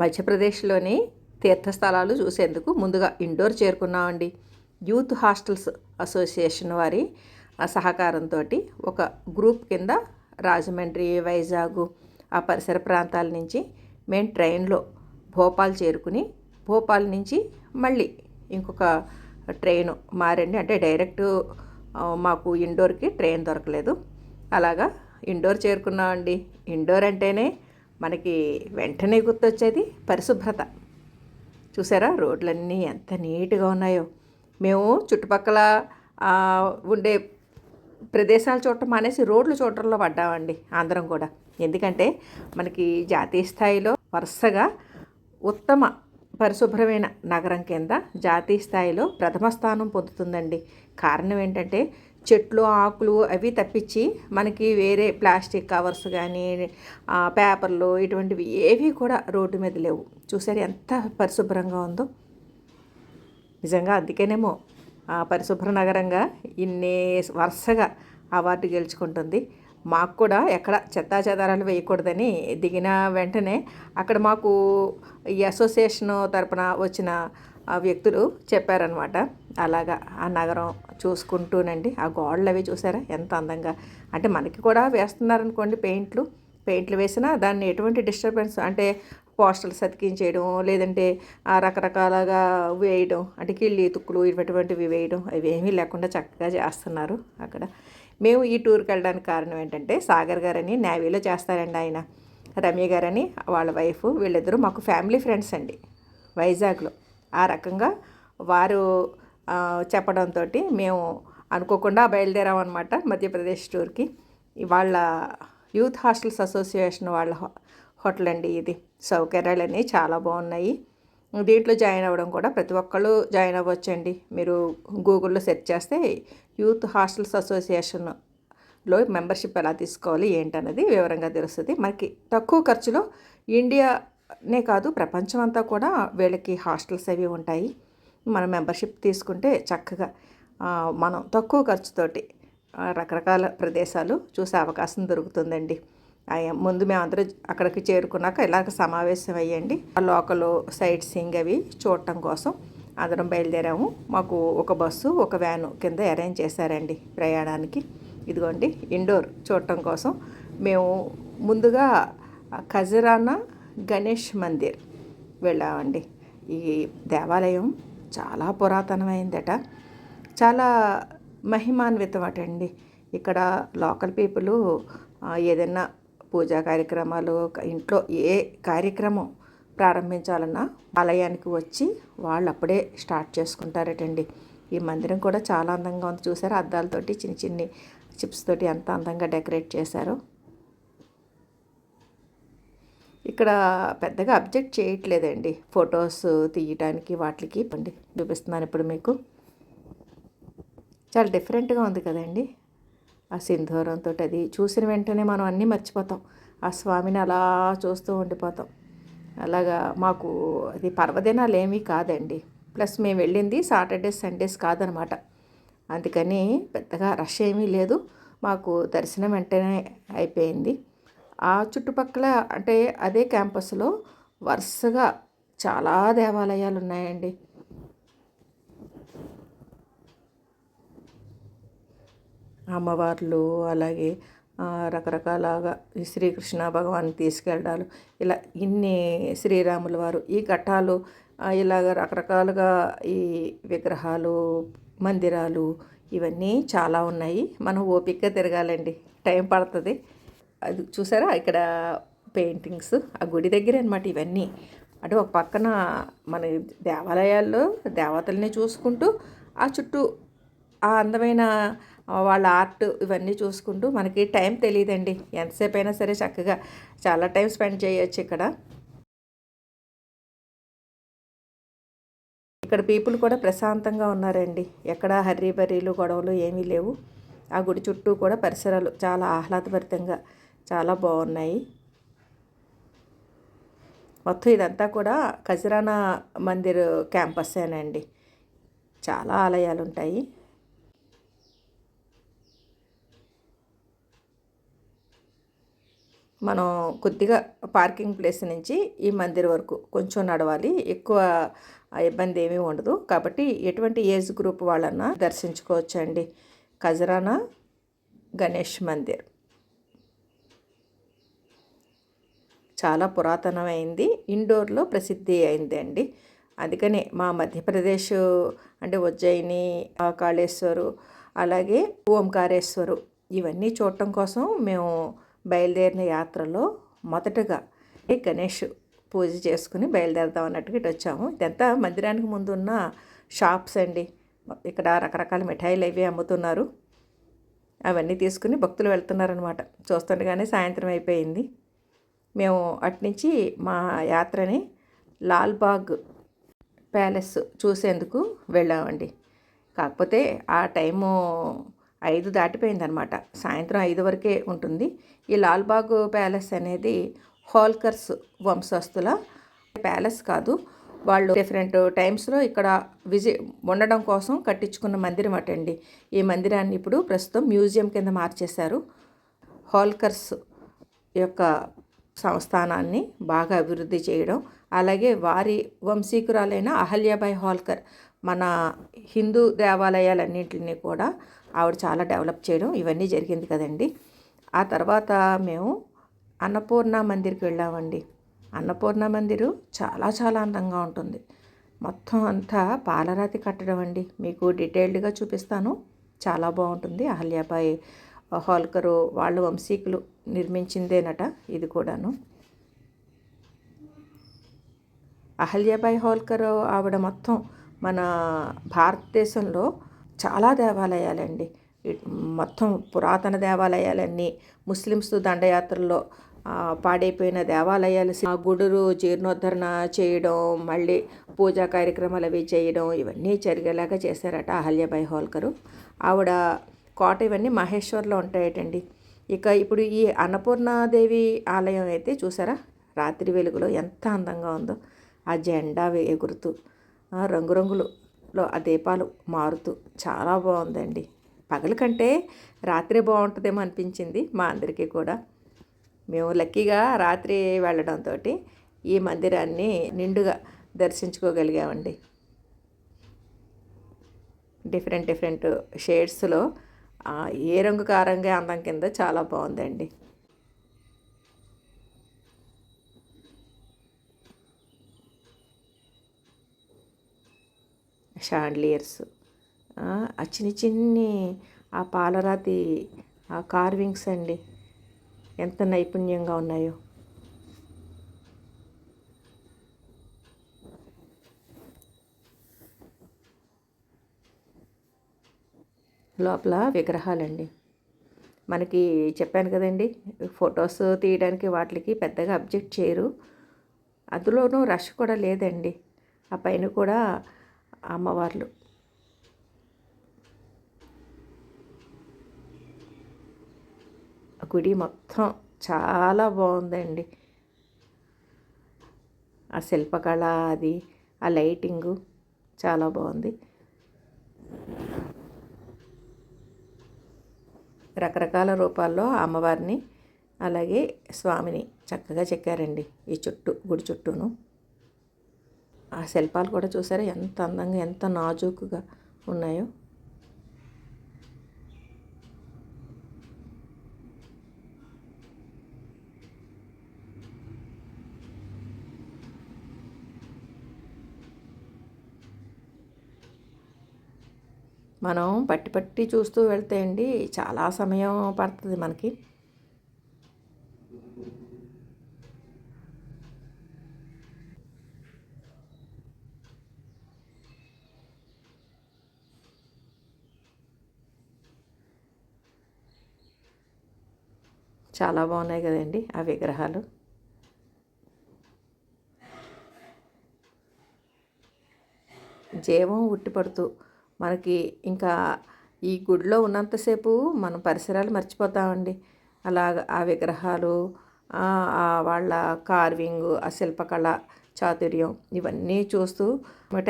మధ్యప్రదేశ్లోని తీర్థస్థలాలు చూసేందుకు ముందుగా ఇండోర్ చేరుకున్నామండి. యూత్ హాస్టల్స్ అసోసియేషన్ వారి ఆ సహకారంతో ఒక గ్రూప్ కింద రాజమండ్రి వైజాగ్ ఆ పరిసర ప్రాంతాల నుంచి మేము ట్రైన్లో భోపాల్ చేరుకుని భోపాల్ నుంచి మళ్ళీ ఇంకొక ట్రైన్ మారండి. అంటే డైరెక్ట్ మాకు ఇండోర్కి ట్రైన్ దొరకలేదు. అలాగా ఇండోర్ చేరుకున్నామండి. ఇండోర్ అంటేనే మనకి వెంటనే గుర్తొచ్చేది పరిశుభ్రత. చూసారా? రోడ్లన్నీ ఎంత నీట్గా ఉన్నాయో. మేము చుట్టుపక్కల ఉండే ప్రదేశాలు చూడటం మానేసి రోడ్లు చూడటంలో పడ్డామండి అందరం కూడా. ఎందుకంటే మనకి జాతీయ స్థాయిలో వరుసగా ఉత్తమ పరిశుభ్రమైన నగరం కింద జాతీయ స్థాయిలో ప్రథమ స్థానం పొందుతుందండి. కారణం ఏంటంటే చెట్లు ఆకులు అవి తప్పించి మనకి వేరే ప్లాస్టిక్ కవర్స్ కానీ పేపర్లు ఇటువంటివి ఏవి కూడా రోడ్డు మీద లేవు. చూసారు ఎంత పరిశుభ్రంగా ఉందో? నిజంగా అందుకేనేమో పరిశుభ్ర నగరంగా ఇన్ని వరుసగా అవార్డు గెలుచుకుంటుంది. మాకు కూడా ఎక్కడ చెత్తా చెదారాలు వేయకూడదని దిగిన వెంటనే అక్కడ మాకు ఈ అసోసియేషన్ తరపున వచ్చిన ఆ వ్యక్తులు చెప్పారనమాట అలాగా ఆ నగరం చూసుకుంటూనండి. ఆ గోడలు అవి చూసారా? ఎంత అందంగా. అంటే మనకి కూడా వేస్తున్నారనుకోండి పెయింట్లు. పెయింట్లు వేసినా దాన్ని ఎటువంటి డిస్టర్బెన్స్ అంటే పోస్టర్స్ సతికించేయడం లేదంటే ఆ రకరకాలుగా వేయడం అంటే కిళ్ళి తుక్కులు ఇటువంటివి వేయడం అవి ఏమీ లేకుండా చక్కగా చేస్తున్నారు అక్కడ. మేము ఈ టూర్కి వెళ్ళడానికి కారణం ఏంటంటే సాగర్ గారని నేవీలో చేస్తారండి ఆయన. రమ్య గారని వాళ్ళ వైఫ్ వీళ్ళిద్దరూ మాకు ఫ్యామిలీ ఫ్రెండ్స్ అండి. వైజాగ్లో. ఆ రకంగా వారు చెప్పడంతో మేము అనుకోకుండా బయలుదేరామన్నమాట మధ్యప్రదేశ్ టూర్కి. వాళ్ళ యూత్ హాస్టల్స్ అసోసియేషన్ వాళ్ళ హో- హోటల్ అండి ఇది. సౌకర్యాలన్నీ చాలా బాగున్నాయి. దీంట్లో జాయిన్ అవ్వడం కూడా ప్రతి ఒక్కళ్ళు జాయిన్ అవ్వచ్చండి. మీరు గూగుల్లో సెర్చ్ చేస్తే యూత్ హాస్టల్స్ అసోసియేషన్లో మెంబర్షిప్ ఎలా తీసుకోవాలి ఏంటన్నది వివరంగా తెలుస్తుంది. మనకి తక్కువ ఖర్చులో ఇండియా నే కాదు ప్రపంచం అంతా కూడా వీళ్ళకి హాస్టల్స్ అవి ఉంటాయి. మనం మెంబర్షిప్ తీసుకుంటే చక్కగా మనం తక్కువ ఖర్చుతోటి రకరకాల ప్రదేశాలు చూసే అవకాశం దొరుకుతుందండి. ఆ, ముందు మేమందరం అక్కడికి చేరుకున్నాక ఇలాగ సమావేశం అయ్యండి. ఆ లోకల్ సైట్ సీయింగ్ అవి చూడటం కోసం అందరం బయలుదేరాము. మాకు ఒక బస్సు ఒక వ్యాను కింద అరేంజ్ చేశారండి ప్రయాణానికి. ఇదిగోండి ఇండోర్ చూడటం కోసం మేము ముందుగా ఖజరానా గణేష్ మందిర్ వెళ్ళామండి. ఈ దేవాలయం చాలా పురాతనమైందట. చాలా మహిమాన్వితం అటండి ఇక్కడ లోకల్ పీపుల్ ఏదైనా పూజా కార్యక్రమాలు ఇంట్లో ఏ కార్యక్రమం ప్రారంభించాలన్నా ఆలయానికి వచ్చి వాళ్ళు అప్పుడే స్టార్ట్ చేసుకుంటారటండి. ఈ మందిరం కూడా చాలా అందంగా ఉంది. చూసారు? అద్దాలతోటి చిన్న చిన్ని చిప్స్ తోటి ఎంత అందంగా డెకరేట్ చేశారో. ఇక్కడ పెద్దగా అబ్జెక్ట్ చేయట్లేదండి. ఫొటోస్ తీయటానికి వాటికి పండి చూపిస్తున్నాను ఇప్పుడు మీకు. చాలా డిఫరెంట్గా ఉంది కదండి. ఆ సింధూరంతో అది చూసిన వెంటనే మనం అన్నీ మర్చిపోతాం. ఆ స్వామిని అలా చూస్తూ ఉండిపోతాం. అలాగా మాకు అది పర్వదినాలు ఏమీ కాదండి. ప్లస్ మేము వెళ్ళింది సాటర్డేస్ సండేస్ కాదనమాట. అందుకని పెద్దగా రష్ ఏమీ లేదు. మాకు దర్శనం వెంటనే అయిపోయింది. ఆ చుట్టుపక్కల అంటే అదే క్యాంపస్లో వరుసగా చాలా దేవాలయాలు ఉన్నాయండి. అమ్మవార్లు అలాగే రకరకాలగా శ్రీకృష్ణ భగవాన్ తీసుకెళ్ళడాలు. ఇలా ఇన్ని శ్రీరాముల వారు ఈ ఘట్టాలు ఇలాగ రకరకాలుగా ఈ విగ్రహాలు మందిరాలు ఇవన్నీ చాలా ఉన్నాయి. మనం ఓపికగా తిరగాలండి. టైం పడుతుంది. అది చూసారా? ఇక్కడ పెయింటింగ్స్ ఆ గుడి దగ్గర అనమాట ఇవన్నీ. అంటే ఒక పక్కన మన దేవాలయాల్లో దేవతల్ని చూసుకుంటూ ఆ చుట్టూ ఆ అందమైన వాళ్ళ ఆర్ట్ ఇవన్నీ చూసుకుంటూ మనకి టైం తెలియదండి ఎంతసేపు అయినా సరే చక్కగా చాలా టైం స్పెండ్ చేయొచ్చు ఇక్కడ. ఇక్కడ పీపుల్ కూడా ప్రశాంతంగా ఉన్నారండి. ఎక్కడ హర్రీ బర్రీలు గొడవలు ఏమీ లేవు. ఆ గుడి చుట్టూ కూడా పరిసరాలు చాలా ఆహ్లాదభరితంగా చాలా బాగున్నాయి. మొత్తం ఇదంతా కూడా ఖజరానా మందిర్ క్యాంపస్సేనండి చాలా ఆలయాలు ఉంటాయి మనం కొద్దిగా పార్కింగ్ ప్లేస్ నుంచి ఈ మందిర్ వరకు కొంచెం నడవాలి. ఎక్కువ ఇబ్బంది ఏమీ ఉండదు. కాబట్టి ఎటువంటి ఏజ్ గ్రూప్ వాళ్ళన్నా దర్శించుకోవచ్చండి. ఖజరానా గణేష్ మందిర్. చాలా పురాతనమైంది. ఇండోర్లో ప్రసిద్ధి అయింది అండి. అందుకనే మా మధ్యప్రదేశ్ అంటే ఉజ్జయిని కాళేశ్వరు అలాగే ఓంకారేశ్వరు ఇవన్నీ చూడటం కోసం మేము బయలుదేరిన యాత్రలో మొదటగా గణేష్ పూజ చేసుకుని బయలుదేరదాం అన్నట్టుగా ఇటు వచ్చాము. ఇదంతా మందిరానికి ముందున్న షాప్స్ అండి. ఇక్కడ రకరకాల మిఠాయిలు అవి అమ్ముతున్నారు. అవన్నీ తీసుకుని భక్తులు వెళ్తున్నారనమాట చూస్తుండగానే సాయంత్రం అయిపోయింది. మేము అట్నుంచి మా యాత్రని లాల్బాగ్ ప్యాలెస్ చూసేందుకు వెళ్ళామండి. కాకపోతే ఆ టైము ఐదు దాటిపోయిందనమాట. సాయంత్రం ఐదు వరకే ఉంటుంది. ఈ లాల్బాగ్ ప్యాలెస్ అనేది హోల్కర్స్ వంశస్థుల ప్యాలెస్ కాదు. వాళ్ళు డిఫరెంట్ టైమ్స్లో ఇక్కడ విజి ఉండడం కోసం కట్టించుకున్న మందిరం అటండి. ఈ మందిరాన్ని ఇప్పుడు ప్రస్తుతం మ్యూజియం కింద మార్చేశారు. హోల్కర్స్ యొక్క సంస్థానాన్ని బాగా అభివృద్ధి చేయడం అలాగే వారి వంశీకురాలైన అహల్యాబాయి హోల్కర్ మన హిందూ దేవాలయాలన్నింటినీ కూడా ఆవిడ చాలా డెవలప్ చేయడం ఇవన్నీ జరిగింది కదండి. ఆ తర్వాత మేము అన్నపూర్ణ మందిర్కి వెళ్ళామండి. అన్నపూర్ణ మందిరు చాలా చాలా అందంగా ఉంటుంది. మొత్తం అంతా పాలరాతి కట్టడం అండి. మీకు డీటెయిల్డ్గా చూపిస్తాను. చాలా బాగుంటుంది. అహల్యాబాయి హోల్కరు వాళ్ళ వంశీకులు నిర్మించిందేనట ఇది కూడాను. అహల్యాబాయి హోల్కర్ ఆవిడ మొత్తం మన భారతదేశంలో చాలా దేవాలయాలండి. మొత్తం పురాతన దేవాలయాలన్నీ ముస్లిమ్స్ దండయాత్రల్లో పాడైపోయిన దేవాలయాలు ఆ గుడులు జీర్ణోద్ధరణ చేయడం మళ్ళీ పూజా కార్యక్రమాలు అవి చేయడం ఇవన్నీ జరిగేలాగా చేశారట అహల్యాబాయి హోల్కరు. ఆవిడ కోట ఇవన్నీ మహేశ్వర్లో ఉంటాయటండి. ఇక ఇప్పుడు ఈ అన్నపూర్ణాదేవి ఆలయం అయితే చూసారా? రాత్రి వెలుగులో ఎంత అందంగా ఉందో. ఆ జెండా ఎగురుతూ రంగురంగులలో ఆ దీపాలు మారుతూ చాలా బాగుందండి. పగల కంటే రాత్రి బాగుంటుందేమో అనిపించింది మా అందరికీ కూడా. మేము లక్కీగా రాత్రి వెళ్ళడంతో ఈ మందిరాన్ని నిండుగా దర్శించుకోగలిగామండి. డిఫరెంట్ డిఫరెంట్ షేడ్స్లో ఏ రంగు కారంగా అందం కింద చాలా బాగుందండి. షాండ్లియర్స్. ఆ చిన్ని చిన్ని ఆ పాలరాతి ఆ కార్వింగ్స్ అండి. ఎంత నైపుణ్యంగా ఉన్నాయో. లోపల విగ్రహాలండి. మనకి చెప్పాను కదండి ఫొటోస్ తీయడానికి వాటికి పెద్దగా అబ్జెక్ట్ చేయరు. అందులోనూ రష్ కూడా లేదండి. ఆ పైన కూడా అమ్మవార్లు. గుడి మొత్తం చాలా బాగుందండి. ఆ శిల్పకళ అది ఆ లైటింగు చాలా బాగుంది. రకరకాల రూపాల్లో అమ్మవారిని అలాగే స్వామిని చక్కగా చెక్కారండి ఈ చుట్టూ గుడి చుట్టూను. ఆ శిల్పాలు కూడా చూసారా? ఎంత అందంగా ఎంత నాజూకుగా ఉన్నాయో. మనం పట్టి పట్టి చూస్తూ వెళ్తే అండి చాలా సమయం పడుతుంది మనకి. చాలా బాగున్నాయి కదండి ఆ విగ్రహాలు. జీవం ఉట్టిపడుతూ మనకి ఇంకా ఈ గుడిలో ఉన్నంతసేపు మనం పరిసరాలు మర్చిపోతామండి. అలాగ ఆ విగ్రహాలు వాళ్ళ కార్వింగ్ ఆ శిల్పకళ చాతుర్యం ఇవన్నీ చూస్తూ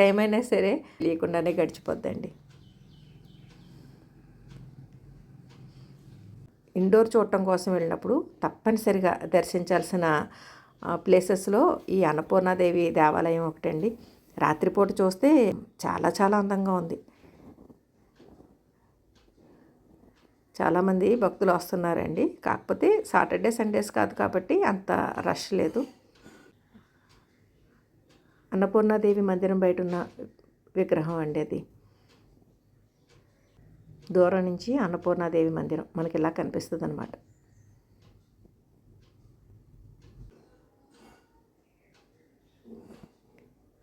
టైం అయినా సరే లేకుండానే గడిచిపోద్దండి. ఇండోర్ చూడటం కోసం వెళ్ళినప్పుడు తప్పనిసరిగా దర్శించాల్సిన ప్లేసెస్లో ఈ అన్నపూర్ణాదేవి దేవాలయం ఒకటండి. రాత్రిపూట చూస్తే చాలా చాలా అందంగా ఉంది. చాలామంది భక్తులు వస్తున్నారండి. కాకపోతే సాటర్డే సండేస్ కాదు కాబట్టి అంత రష్ లేదు. అన్నపూర్ణాదేవి మందిరం బయట ఉన్న విగ్రహం అండి అది. దూరం నుంచి అన్నపూర్ణాదేవి మందిరం మనకి ఇలా కనిపిస్తుంది అనమాట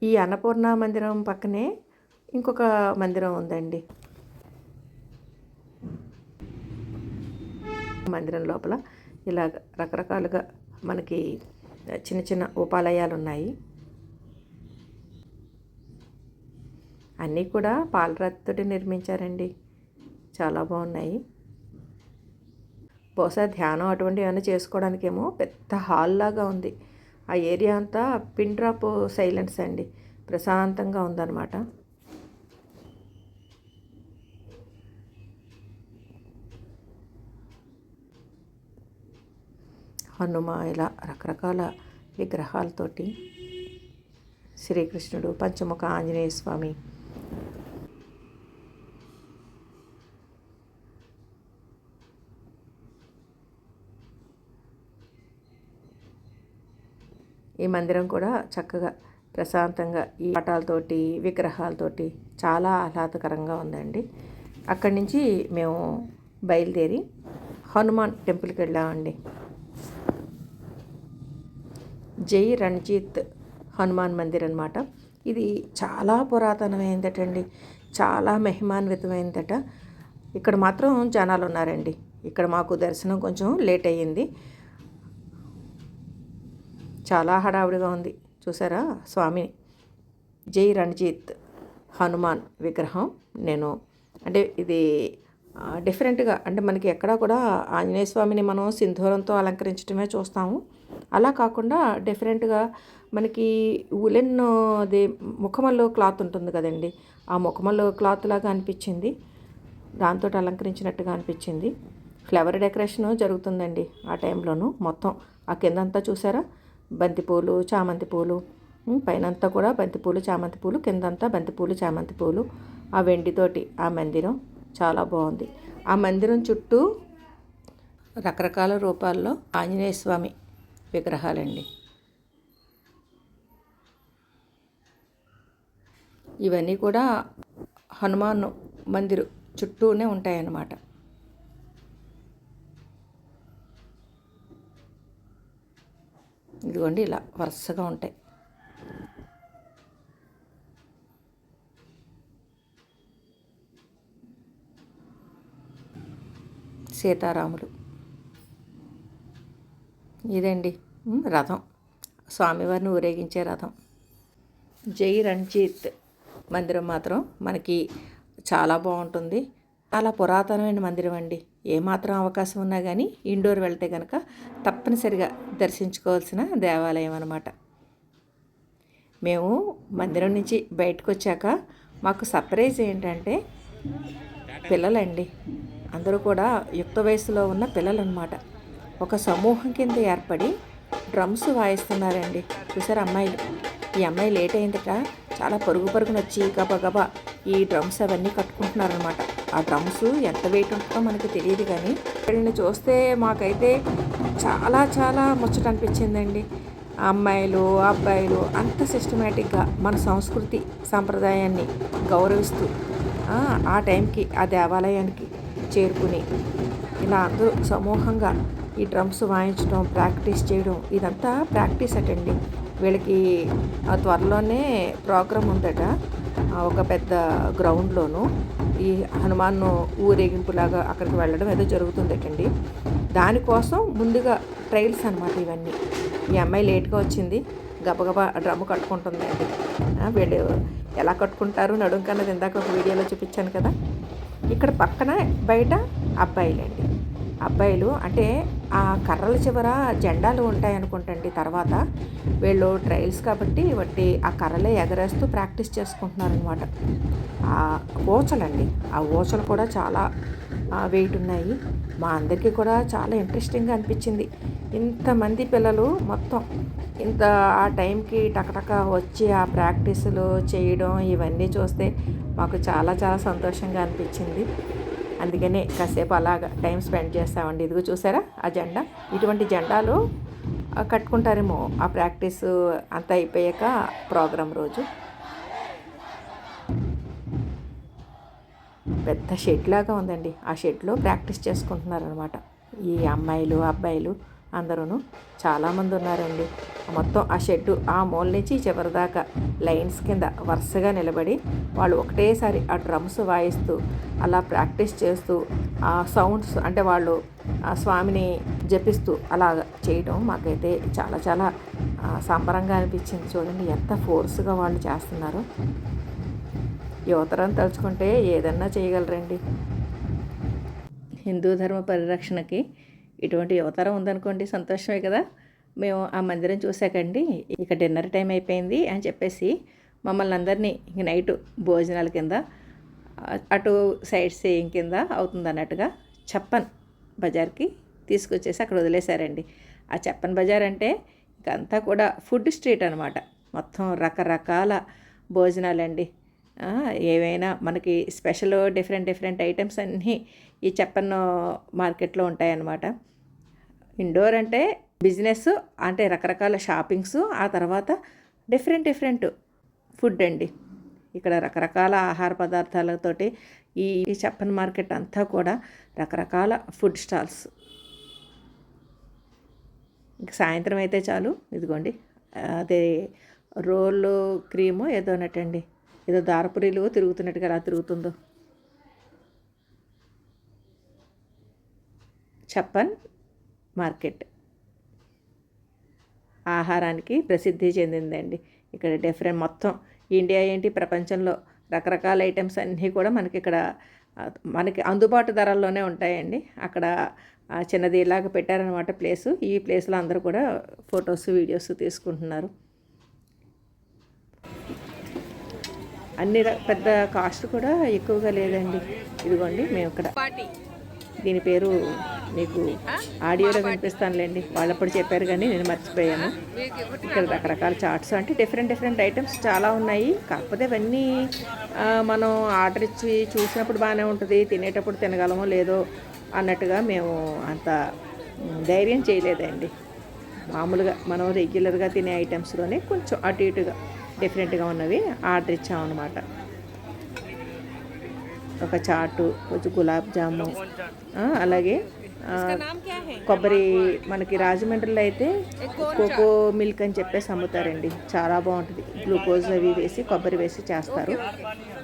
ఈ అన్నపూర్ణ మందిరం పక్కనే ఇంకొక మందిరం ఉందండి. మందిరం లోపల ఇలా రకరకాలుగా మనకి చిన్న చిన్న ఉపాలయాలు ఉన్నాయి అన్నీ కూడా పాలరాతితోటి నిర్మించారండి. చాలా బాగున్నాయి. బహుశా ధ్యానం అటువంటి ఏమైనా చేసుకోవడానికేమో పెద్ద హాల్ లాగా ఉంది. ఆ ఏరియా అంతా పిన్ డ్రాప్ సైలెన్స్ అండి. ప్రశాంతంగా ఉందన్నమాట. హనుమ ఇలా రకరకాల విగ్రహాలతోటి శ్రీకృష్ణుడు పంచముఖ ఆంజనేయ స్వామి ఈ మందిరం కూడా చక్కగా ప్రశాంతంగా ఈ పటాలతోటి విగ్రహాలతోటి చాలా ఆహ్లాదకరంగా ఉందండి. అక్కడి నుంచి మేము బయలుదేరి హనుమాన్ టెంపుల్కి వెళ్ళామండి. జై రణజిత్ హనుమాన్ మందిర్ అనమాట ఇది చాలా పురాతనమైందటండి. చాలా మహిమాన్వితమైందట. ఇక్కడ మాత్రం జనాలు ఉన్నారండి. ఇక్కడ మాకు దర్శనం కొంచెం లేట్ అయ్యింది. చాలా హడావుడిగా ఉంది. చూసారా? స్వామి జై రణజిత్ హనుమాన్ విగ్రహం. నేను అంటే ఇది డిఫరెంట్గా అంటే మనకి ఎక్కడా కూడా ఆంజనేయ స్వామిని మనం సింధూరంతో అలంకరించడమే చూస్తాము. అలా కాకుండా డిఫరెంట్గా మనకి ఉలెన్ అది ముఖమల్లో క్లాత్ ఉంటుంది కదండి. ఆ ముఖమల్లో క్లాత్ లాగా అనిపించింది. దాంతో అలంకరించినట్టుగా అనిపించింది. ఫ్లవర్ డెకరేషన్ జరుగుతుందండి ఆ టైంలోనూ మొత్తం. ఆ కిందంతా చూసారా? బంతిపూలు చామంతి పూలు పైనంతా కూడా బంతిపూలు చామంతి పూలు కిందంతా బంతిపూలు చామంతి పూలు ఆ వెండితోటి ఆ మందిరం చాలా బాగుంది. ఆ మందిరం చుట్టూ రకరకాల రూపాల్లో ఆంజనేయ స్వామి విగ్రహాలండి. ఇవన్నీ కూడా హనుమాన్ మందిర్ చుట్టూనే ఉంటాయన్నమాట. ఇదిగోండి ఇలా వరుసగా ఉంటాయి. సీతారాములు. ఇదండి. రథం. స్వామివారిని ఊరేగించే రథం. జై రణ్జీత్ మందిరం మాత్రం మనకి చాలా బాగుంటుంది. చాలా పురాతనమైన మందిరం అండి. ఏమాత్రం అవకాశం ఉన్నా కానీ ఇండోర్ వెళ్తే కనుక తప్పనిసరిగా దర్శించుకోవాల్సిన దేవాలయం అనమాట మేము మందిరం నుంచి బయటకు వచ్చాక మాకు సర్ప్రైజ్ ఏంటంటే పిల్లలండి. అందరూ కూడా యుక్త వయసులో ఉన్న పిల్లలు అనమాట ఒక సమూహం కింద ఏర్పడి డ్రమ్స్ వాయిస్తున్నారండి. చూసారు అమ్మాయిలు? ఈ అమ్మాయి లేట్ అయిందట. చాలా పరుగు పరుగున వచ్చి గబా గబా ఈ డ్రమ్స్ అవన్నీ కట్టుకుంటున్నారనమాట ఆ డ్రమ్స్ ఎంత వెయిట్ ఉంటుందో మనకి తెలియదు కానీ వీళ్ళని చూస్తే మాకైతే చాలా చాలా ముచ్చట అనిపించిందండి. అమ్మాయిలు అబ్బాయిలు అంత సిస్టమేటిక్గా మన సంస్కృతి సాంప్రదాయాన్ని గౌరవిస్తూ ఆ టైంకి ఆ దేవాలయానికి చేరుకుని ఇలా అందరూ సమూహంగా ఈ డ్రమ్స్ వాయించడం ప్రాక్టీస్ చేయడం ఇదంతా ప్రాక్టీస్ అటండి వీళ్ళకి త్వరలోనే ప్రోగ్రామ్ ఉందట ఒక పెద్ద గ్రౌండ్లోను. ఈ హనుమాన్ ఊరేగింపులాగా అక్కడికి వెళ్ళడం ఏదో జరుగుతుందటండి దానికోసం ముందుగా ట్రైల్స్ అనమాట ఇవన్నీ. ఈ అమ్మాయి లేట్గా వచ్చింది. గబగబా డ్రమ్ము కట్టుకుంటుంది అండి. వీళ్ళు ఎలా కట్టుకుంటారు? నడుం కన్నది ఇందాక ఒక వీడియోలో చూపించాను కదా. ఇక్కడ పక్కన బయట అబ్బాయిలండి. అబ్బాయిలు అంటే ఆ కర్రల చివర జెండాలు ఉంటాయి అనుకుంటండి తర్వాత. వీళ్ళు ట్రయల్స్ కాబట్టి వాటి ఆ కర్రలే ఎగరేస్తూ ప్రాక్టీస్ చేసుకుంటున్నారనమాట. ఆ ఓచలండి ఆ ఓచలు కూడా చాలా వెయిట్ ఉన్నాయి మా అందరికీ కూడా చాలా ఇంట్రెస్టింగ్గా అనిపించింది. ఇంతమంది పిల్లలు మొత్తం ఇంత ఆ టైంకి టకటక వచ్చి ఆ ప్రాక్టీసులు చేయడం ఇవన్నీ చూస్తే మాకు చాలా చాలా సంతోషంగా అనిపించింది. అందుకనే కాసేపు అలాగ టైం స్పెండ్ చేస్తామండి. ఇదిగో చూసారా ఆ జెండా? ఇటువంటి జెండాలు కట్టుకుంటారేమో ఆ ప్రాక్టీస్ అంతా అయిపోయాక ప్రోగ్రాం రోజు. పెద్ద షెడ్ లాగా ఉందండి. ఆ షెడ్లో ప్రాక్టీస్ చేసుకుంటున్నారు అనమాట ఈ అమ్మాయిలు అబ్బాయిలు అందరూ చాలామంది ఉన్నారండి మొత్తం ఆ షెడ్ ఆ మూల నుంచి చివరి దాకా లైన్స్ కింద వరుసగా నిలబడి వాళ్ళు ఒకటేసారి ఆ డ్రమ్స్ వాయిస్తూ అలా ప్రాక్టీస్ చేస్తూ ఆ సౌండ్స్ అంటే వాళ్ళు ఆ స్వామిని జపిస్తూ అలా చేయడం మాకైతే చాలా చాలా సంబరంగా అనిపించింది. చూడండి ఎంత ఫోర్స్గా వాళ్ళు చేస్తున్నారు. యువతరం తలుచుకుంటే ఏదన్నా చేయగలరండి. హిందూ ధర్మ పరిరక్షణకి ఇటువంటి అవతారం ఉందనుకోండి సంతోషమే కదా. మేము ఆ మందిరం చూసాకండి ఇక డిన్నర్ టైం అయిపోయింది అని చెప్పేసి మమ్మల్ని అందరినీ ఇంక నైట్ భోజనాల కింద అటు సైడ్ సేయింగ్ కింద అవుతుంది అన్నట్టుగా చప్పన్ బజార్కి తీసుకొచ్చేసి అక్కడ వదిలేశారండి. ఆ చప్పన్ బజార్ అంటే ఇంకంతా కూడా ఫుడ్ స్ట్రీట్ అనమాట మొత్తం రకరకాల భోజనాలండి. ఏవైనా మనకి స్పెషల్ డిఫరెంట్ డిఫరెంట్ ఐటమ్స్ అన్నీ ఈ చెప్పన్ మార్కెట్లో ఉంటాయన్నమాట. ఇండోర్ అంటే బిజినెస్ అంటే రకరకాల షాపింగ్స్ ఆ తర్వాత డిఫరెంట్ డిఫరెంట్ ఫుడ్ అండి. ఇక్కడ రకరకాల ఆహార పదార్థాలతోటి ఈ ఈ చెప్పన్ మార్కెట్ అంతా కూడా రకరకాల ఫుడ్ స్టాల్స్. ఇంక సాయంత్రం అయితే చాలు. ఇదిగోండి. అదే రోల్ క్రీము ఏదో అండి ఏదో దారపురీలు తిరుగుతున్నట్టుగా ఎలా తిరుగుతుందో. చెప్పన్ మార్కెట్. ఆహారానికి ప్రసిద్ధి చెందిందండి. ఇక్కడ డిఫరెంట్ మొత్తం ఇండియా ఏంటి ప్రపంచంలో రకరకాల ఐటమ్స్ అన్నీ కూడా మనకి ఇక్కడ మనకి అందుబాటు ధరల్లోనే ఉంటాయండి. అక్కడ చిన్నది ఇలాగ పెట్టారనమాట ప్లేసు. ఈ ప్లేస్లో అందరూ కూడా ఫొటోస్ వీడియోస్ తీసుకుంటున్నారు. అన్ని పెద్ద కాస్ట్ కూడా ఎక్కువగా లేదండి. ఇదిగోండి మేము ఇక్కడ దీని పేరు మీకు ఆడియోలో వినిపిస్తానులేండి. వాళ్ళప్పుడు చెప్పారు కానీ నేను మర్చిపోయాను. ఇక్కడ రకరకాల చాట్స్ అంటే డిఫరెంట్ డిఫరెంట్ ఐటమ్స్ చాలా ఉన్నాయి. కాకపోతే అవన్నీ మనం ఆర్డర్ ఇచ్చి చూసినప్పుడు బాగానే ఉంటుంది. తినేటప్పుడు తినగలమో లేదో అన్నట్టుగా మేము అంత ధైర్యం చేయలేదండి. మామూలుగా మనం రెగ్యులర్గా తినే ఐటమ్స్లోనే కొంచెం అటు ఇటుగా డిఫరెంట్గా ఉన్నవి ఆర్డర్ ఇచ్చామన్నమాట. ఒక చాటు కొంచెం గులాబ్ జాము అలాగే కొబ్బరి మనకి రాజమండ్రిలో అయితే కోకో మిల్క్ అని చెప్పేసి అమ్ముతారండి. చాలా బాగుంటుంది. గ్లూకోజ్ అవి వేసి కొబ్బరి వేసి చేస్తారు.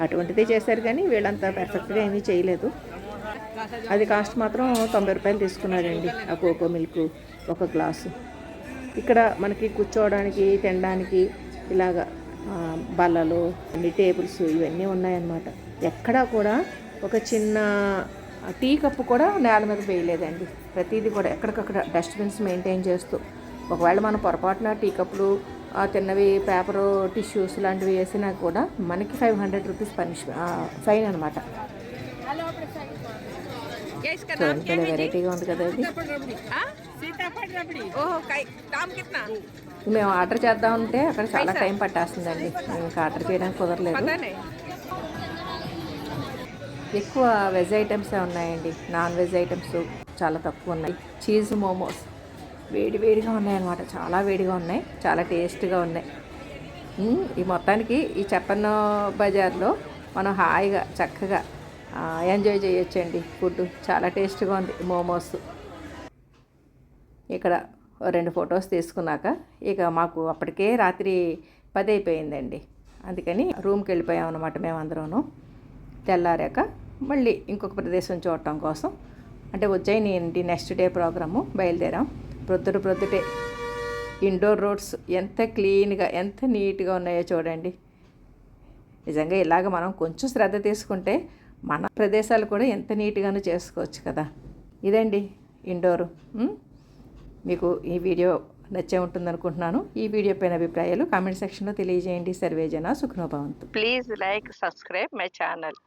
అటువంటిది చేశారు కానీ వీళ్ళంతా పర్ఫెక్ట్గా ఏమీ చేయలేదు. అది కాస్ట్ మాత్రం తొంభై రూపాయలు తీసుకున్నారండి ఆ కోకో మిల్క్ ఒక గ్లాసు. ఇక్కడ మనకి కూర్చోవడానికి తినడానికి ఇలాగా బల్లలు అన్ని టేబుల్స్ ఇవన్నీ ఉన్నాయన్నమాట. ఎక్కడా కూడా ఒక చిన్న టీ కప్పు కూడా నేల మీద వేయలేదండి. ప్రతిదీ కూడా ఎక్కడికక్కడ డస్ట్బిన్స్ మెయింటైన్ చేస్తూ ఒకవేళ మనం పొరపాటున టీ కప్పులు తిన్నవి పేపరు టిష్యూస్ లాంటివి వేసినా కూడా మనకి five hundred rupees punish fine అనమాట వెరైటీగా ఉంది కదా ఇది. మేము ఆర్డర్ చేద్దామంటే అక్కడ చాలా టైం పట్టేస్తుందండి. ఇంకా ఆర్డర్ చేయడానికి కుదరలేదు. ఎక్కువ వెజ్ ఐటమ్సే ఉన్నాయండి? నాన్ వెజ్ ఐటమ్స్ చాలా తక్కువ ఉన్నాయి. చీజ్ మోమోస్ వేడి వేడిగా ఉన్నాయన్నమాట. చాలా వేడిగా ఉన్నాయి. చాలా టేస్ట్గా ఉన్నాయి. ఈ మొత్తానికి ఈ చెప్పన్న బజార్లో మనం హాయిగా చక్కగా ఎంజాయ్ చేయొచ్చండి. ఫుడ్ చాలా టేస్ట్గా ఉంది. మోమోస్ ఇక్కడ రెండు ఫొటోస్ తీసుకున్నాక ఇక మాకు అప్పటికే రాత్రి పది అయిపోయిందండి. అందుకని రూమ్కి వెళ్ళిపోయాం అనమాట మేమందరూ తెల్లారాక మళ్ళీ ఇంకొక ప్రదేశం చూడటం కోసం. అంటే ఉజ్జయిని ఏంటి నెక్స్ట్ డే ప్రోగ్రాము బయలుదేరాం. ప్రొద్దుట ప్రొద్దుటే. ఇండోర్ రోడ్స్ ఎంత క్లీన్గా ఎంత నీట్గా ఉన్నాయో చూడండి. నిజంగా ఇలాగ మనం కొంచెం శ్రద్ధ తీసుకుంటే మన ప్రదేశాలు కూడా ఎంత నీట్గానూ చేసుకోవచ్చు కదా. ఇదండి ఇండోరు. మీకు ఈ వీడియో నచ్చే ఉంటుంది అనుకుంటున్నాను. ఈ వీడియో పైన అభిప్రాయాలు కామెంట్ సెక్షన్లో తెలియజేయండి. సర్వేజన సుఖనోభవంతు. Please like subscribe my channel.